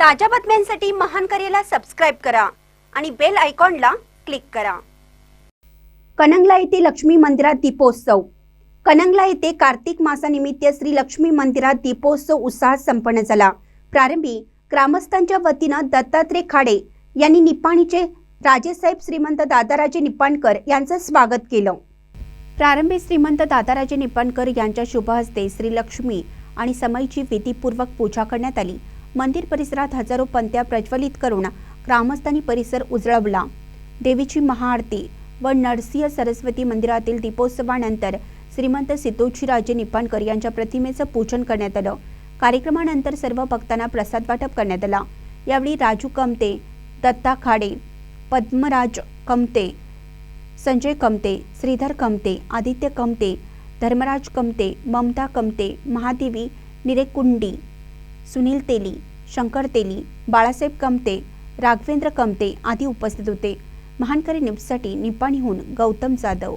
ताज्या बातम्यांसाठी महान करेला सबस्क्राईब करा आणि बेल आयकॉनला क्लिक करा. कनंगला येथे लक्ष्मी मंदिरात दीपोत्सव. कनंगला येथे कार्तिक मासानिमित्त श्री लक्ष्मी मंदिरात दीपोत्सव उत्साहात संपन्न झाला. प्रारंभी ग्रामस्थांच्या वतीनं दत्तात्रय खाडे यांनी निपाणीचे राजेसाहेब श्रीमंत दादाराजे निपाणकर यांचं स्वागत केलं. प्रारंभी श्रीमंत दादाराजे निपाणकर यांच्या शुभ हस्ते श्रीलक्ष्मी आणि समयची विधीपूर्वक पूजा करण्यात आली. मंदिर परिसरात हजारो पंत्या प्रज्वलित करून ग्रामस्थांनी परिसर उजळवला. देवीची महाआरती व नरसिंह सरस्वती मंदिरातील दीपोत्सवानंतर श्रीमंत सिद्धोजीराजे निपाणकर यांच्या प्रतिमेचं पूजन करण्यात आलं. कार्यक्रमानंतर सर्व भक्तांना प्रसाद वाटप करण्यात आला. यावेळी राजू कमते दत्ता खाडे पद्मराज कमते संजय कमते श्रीधर कमते आदित्य कमते धर्मराज कमते ममता कमते महादेवी निरेकुंडी सुनील तेली शंकर तेली बाळासाहेब कमते राघवेंद्र कमते आदी उपस्थित होते. महानकरी न्यूजसाठी निपाणीहून गौतम जाधव